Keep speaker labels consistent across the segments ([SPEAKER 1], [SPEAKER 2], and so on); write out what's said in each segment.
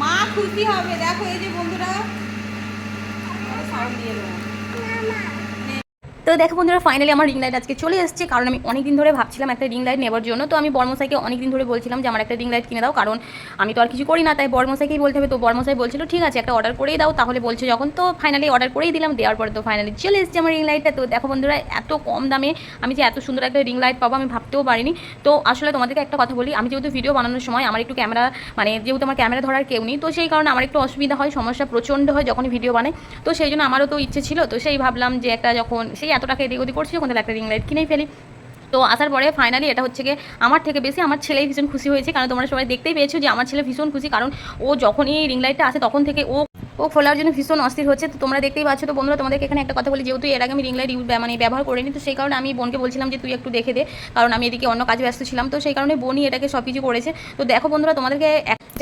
[SPEAKER 1] মা খুশি হবে।
[SPEAKER 2] দেখো এই যে বন্ধুরা সাউন্ড দিয়ে দেবো।
[SPEAKER 3] তো দেখো বন্ধুরা ফাইনালি আমার রিং লাইট আজকে চলে এসেছে। কারণ আমি অনেক দিন ধরে ভাবছিলাম একটা রিং লাইট নেবার জন্য। তো আমি বর্মসাইকে অনেক দিন ধরে বলছিলাম যে, আমার একটা রিং লাইট কিনে দাও। কারণ আমি তো আর কিছু করি না, তাই বর্মসাইকেই বলতে হবে। তো বর্মসাই বলছিল, ঠিক আছে, একটা অর্ডার করেই দাও। তাহলে বলছে যখন, তো ফাইনালি অর্ডার করেই দিলাম। দেওয়ার পরে তো ফাইনালি চলে এসেছে আমার রিং লাইটটা তো দেখো বন্ধুরা, এত কম দামে আমি যে এত সুন্দর একটা রিং লাইট পাবো, আমি ভাবতেও পারিনি। তো আসলে তোমাদেরকে একটা কথা বলি, আমি যেহেতু ভিডিও বানানোর সময় আমার একটু ক্যামেরা মানে যেহেতু আমার ক্যামেরা ধরার কেউ নেই, তো সেই কারণে আমার একটু অসুবিধা হয়, সমস্যা প্রচণ্ড হয় যখনই ভিডিও বানাই। তো সেই জন্য আমারও তো ইচ্ছে ছিল, তো সেই ভাবলাম যে একটা যখন, সেই এত টাকা এদিক ওদিক করছি তাহলে একটা রিং লাইট কিনেই ফেলি। তো আসার পরে ফাইনালি এটা হচ্ছে গিয়ে আমার থেকে বেশি আমার ছেলেই ভীষণ খুশি হয়েছে, কারণ তোমরা সবাই দেখতেই পেয়েছ যে আমার ছেলে ভীষণ খুশি, কারণ ও যখনই রিং লাইটটা আসে তখন থেকে ও ও খোলার জন্য ভীষণ অস্থির হচ্ছে। তো তোমরা দেখতেই পাচ্ছ, তো বন্ধুরা তোমাদেরকে এখানে একটা কথা বলি, যেহেতু এর আগে আমি রিং লাইট মানে ব্যবহার করিনি, তো সেই কারণে আমি বোনকে বলছিলাম যে তুই একটু দেখে দে, কারণ আমি এদিকে অন্য কাজে ব্যস্ত ছিলাম। তো সেই কারণে বোনই এটাকে সব কিছু করেছে। তো দেখো বন্ধুরা তোমাদেরকে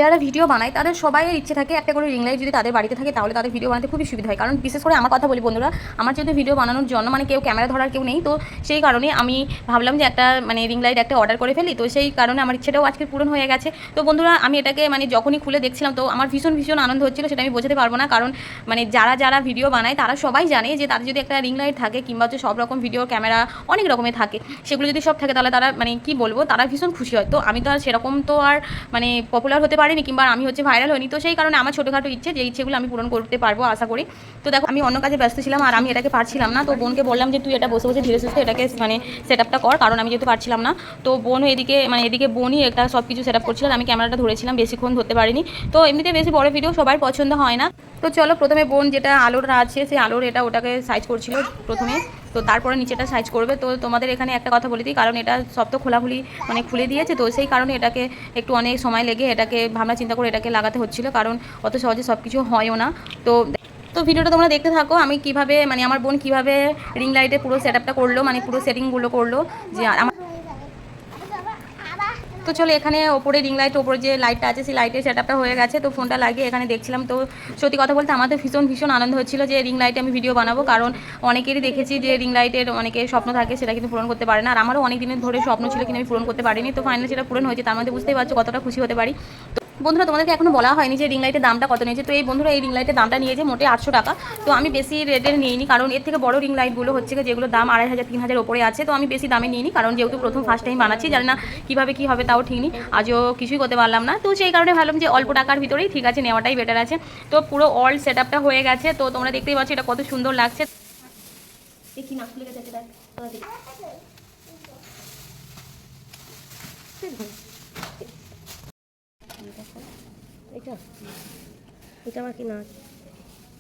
[SPEAKER 3] যারা ভিডিও বানায়, তাদের সবাই ইচ্ছে থাকে একটা করে রিং লাইট যদি তাদের বাড়িতে থাকে, তাহলে তাদের ভিডিও বানাতে খুবই সুবিধা হয়। কারণ বিশেষ করে আমার কথা বলি বন্ধুরা, আমার যেহেতু ভিডিও বানানোর জন্য মানে কেউ ক্যামেরা ধরার কেউ নেই, তো সেই কারণে আমি ভাবলাম যে একটা মানে রিং লাইট একটা অর্ডার করে ফেলি, তো সেই কারণে আমার ইচ্ছেটাও আজকে পূরণ হয়ে গেছে। তো বন্ধুরা, আমি এটাকে মানে যখনই খুলে দেখছিলাম, তো আমার ভীষণ ভীষণ আনন্দ হচ্ছিল, সেটা আমি বোঝাতে পারব না। কারণ মানে যারা যারা ভিডিও বানায়, তারা সবাই জানে যে তাদের যদি একটা রিং লাইট থাকে, কিংবা হচ্ছে সব রকম ভিডিও ক্যামেরা অনেক রকমের থাকে, সেগুলো যদি সব থাকে, তাহলে তারা মানে কি বলব, তারা ভীষণ খুশি হয়। তো আমি তো আর সেরকম তো আর মানে পপুলার হতে পারিনি কিংবা আমি হচ্ছে ভাইরাল হইনি, তো সেই কারণে আমার ছোটোখাটো ইচ্ছে, যে ইচ্ছেগুলো আমি পূরণ করতে পারব আশা করি। তো দেখো, আমি অন্য কাজে ব্যস্ত ছিলাম আর আমি এটাকে পারছিলাম না। তো বোনকে বললাম যে তুই এটা বসে বসে ধীরে সুস্থে এটাকে মানে সেট আপটা কর, কারণ আমি যেহেতু পারছিলাম না। তো বোন এদিকে মানে এদিকে বোনই একটা সব কিছু সেট আপ করছিল আমি ক্যামেরাটা ধরেছিলাম, বেশিক্ষণ ধরতে পারিনি। তো এমনিতে বেশি বড় ভিডিও সবার পছন্দ হয় না। তো চলো, প্রথমে বোন যেটা আলোটা আছে, সেই আলোর এটা ওটাকে সাইজ করছিল প্রথমে। তো তারপরে নিচেটা সাইজ করবে। তো তোমাদের এখানে একটা কথা বলে দিই, কারণ এটা সব তো খোলাখুলি মানে খুলে দিয়েছে। তো সেই কারণে এটাকে একটু অনেক সময় লেগে এটাকে ভাবনা চিন্তা করে এটাকে লাগাতে হচ্ছিল, কারণ অত সহজে সব কিছু হয়ও না। তো তো ভিডিওটা তোমরা দেখতে থাকো, আমি কীভাবে মানে আমার বোন কীভাবে রিং লাইটে পুরো সেট আপটা করল মানে পুরো সেটিংগুলো করল, যে আমার তো চলো এখানে ওপরে রিং লাইট ওপরে যে লাইটটা আছে, সেই লাইটের সেট হয়ে গেছে। তো ফোনটা লাগিয়ে এখানে দেখছিলাম। তো সত্যি কথা বলতে আমাদের ভীষণ ভীষণ আনন্দ হচ্ছিল যে রিং লাইটে আমি ভিডিও বানাবো। কারণ অনেকেরই দেখেছি যে রিং লাইটের অনেকে স্বপ্ন থাকে, সেটা কিন্তু পূরণ করতে পারে না। আর আমারও অনেক দিনের ধরে স্বপ্ন ছিল কিন্তু আমি পূরণ করতে পারিনি। তো ফাইনালি সেটা পূরণ হয়েছে, তার মধ্যে বুঝতেই পারছ কতটা খুশি হতে পারি। বন্ধুরা, তোমাদেরকে এখনও বলা হয়নি যে রিং লাইটের দামটা কত নিয়েছে। তো এই বন্ধুরা, এই রিং লাইটের দামটা নিয়েছে মোটে আটশো টাকা। তো আমি বেশি রেটের নিইনি, কারণ এর থেকে বড় রিং লাইটগুলো হচ্ছে যেগুলো দাম আড়াই হাজার, তিন হাজার ওপরে আছে, তো আমি বেশি দামে নিইনি, কারণ যেহেতু প্রথম ফার্স্ট টাইম বানাচ্ছি, জানি না কীভাবে কী হবে তাও ঠিক নেই। আজও কিছুই করতে পারলাম না। তো সেই কারণে ভাবলাম যে অল্প টাকার ভিতরেই ঠিক আছে, নেওয়াটাই বেটার আছে। তো পুরো অল সেট হয়ে গেছে, তো তোমরা দেখতেই পাচ্ছ এটা কত সুন্দর লাগছে। দেখি না খুলে গেছে দেখ তোরা দেখ।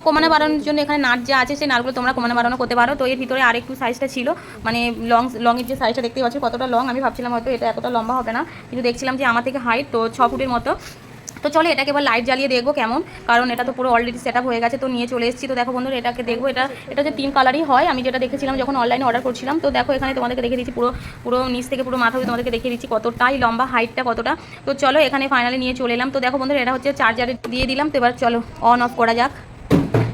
[SPEAKER 3] কমানো বাড়ানোর জন্য এখানে নাট যা আছে, সেই নাটগুলো তোমরা কমানো বাড়ানো করতে পারো। তো এর ভিতরে আরেকটু সাইজটা ছিল। মানে লং লংয়ের যে সাইজটা দেখতে পাচ্ছি, কতটা লং আমি ভাবছিলাম হয়তো এটা এতটা লম্বা হবে না। কিন্তু দেখছিলাম যে আমার থেকে হাইট তো ছ ফুটের মতো। তো চলো এটাকে এবার লাইট জ্বালিয়ে দেখব কেমন। কারণ এটা তো পুরো অলরেডি সেট হয়ে গেছে, তো নিয়ে চলে এসেছি। তো দেখো বন্ধুরা, এটাকে দেখব, এটা এটা যে তিন কালারই হয়, আমি যেটা দেখেছিলাম যখন অনলাইনে অর্ডার করছিলাম, তো দেখো এখানে তোমাদেরকে দেখে দিচ্ছি পুরো পুরো নিচ থেকে পুরো মাথা তোমাদেরকে দেখিয়ে দিচ্ছি কতটাই লম্বা হাইটটা কতটা। তো চলো এখানে ফাইনালি নিয়ে চলে এলাম। তো দেখো বন্ধুরা, এটা হচ্ছে চার্জারে দিয়ে দিলাম। তো এবার চলো অন অফ করা যাক।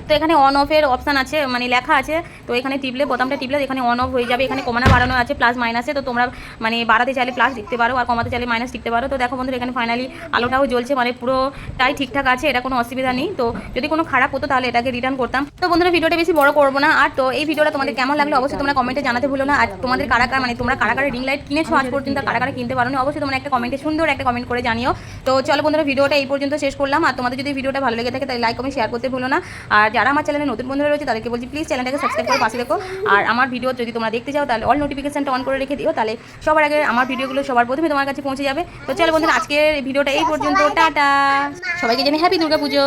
[SPEAKER 3] তো এখানে অন অফের অপশান আছে মানে লেখা আছে তো এখানে টিপলে, বোতামটা টিপলে এখানে অন অফ হয়ে যাবে, এখানে কমানো বাড়ানো আছে প্লাস মাইনাসে তো তোমরা মানে বাড়াতে চাইলে প্লাস টিপতে পারো, আর কমাতে চাইলে মাইনাস টিপতে পারো। তো দেখো বন্ধুরা, এখানে ফাইনালি আলোটাও জ্বলছে মানে পুরোটাই ঠিকঠাক আছে, এটা কোনো অসুবিধা নেই। তো যদি কোনো খারাপ হতো, তাহলে এটাকে রিটার্ন করতাম। তো বন্ধুরা, ভিডিওটা বেশি বড় করব না। আর তো এই ভিডিওটা তোমাদের কেমন লাগল, অবশ্যই তোমরা কমেন্টে জানাতে ভুলো না। আর তোমাদের কারা মানে তোমরা কারা কারা রিং লাইট কিনেছো আজ পর্যন্ত, কারা কারা কিনতে পারো না অবশ্যই তোমরা একটা কমেন্টে সুন্দর একটা কমেন্ট করে জানিও। তো চলো বন্ধুরা, ভিডিওটা এই পর্যন্ত শেষ করলাম। আর তোমাদের যদি ভিডিওটা ভালো লেগে থাকে, তাহলে লাইক কমেন্ট শেয়ার করতে ভুলো না। আর যারা আমার চ্যানেলে নতুন বন্ধুরা রয়েছে, তাদেরকে বলছি প্লিজ চ্যানেলটাকে সাবস্ক্রাইব করে পাশে দেখো। আর আমার ভিডিও যদি তোমরা দেখতে চাও, তাহলে অল নোটিফিকেশনটা অন করে রেখে দিও, তাহলে সবার আগে আমার ভিডিওগুলো সবার প্রথমে তোমার কাছে পৌঁছে যাবে। তো চলো বন্ধুরা, আজকের ভিডিওটা এই পর্যন্ত, টাটা। সবাইকে জানি হ্যাপি দুর্গা পুজো